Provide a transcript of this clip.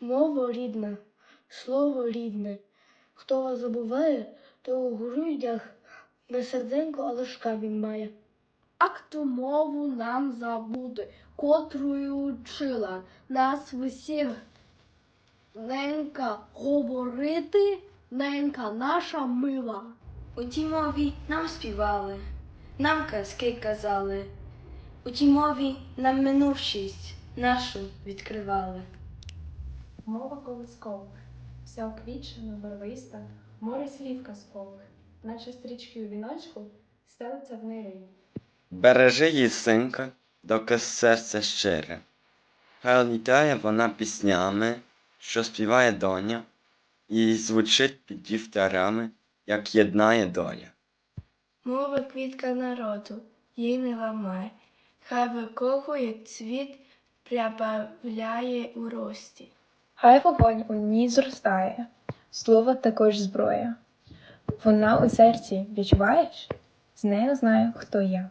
Мова рідна, слово рідне. Хто вас забуває, то у грудях не серденько, але ж камінь має. Як ту мову нам забути, котрою вчила нас всіх ненька говорити, ненька наша мила. У тій мові нам співали, нам казки казали, у тій мові нам минувшість нашу відкривали. Мова колискових, вся оквічена, барвиста, море слів казкових, наче стрічки у віночку, стелиться в неї. Бережи її, синка, доки серце щире. Хай літає вона піснями, що співає доня, і звучить під вівтарями, як єднає доля. Мова квітка народу, їй не ламай. Хай викохує цвіт, прибавляє у рості. Хай вогонь у ній зростає, слово також зброя. Вона у серці відчуваєш? З нею знаю, хто я.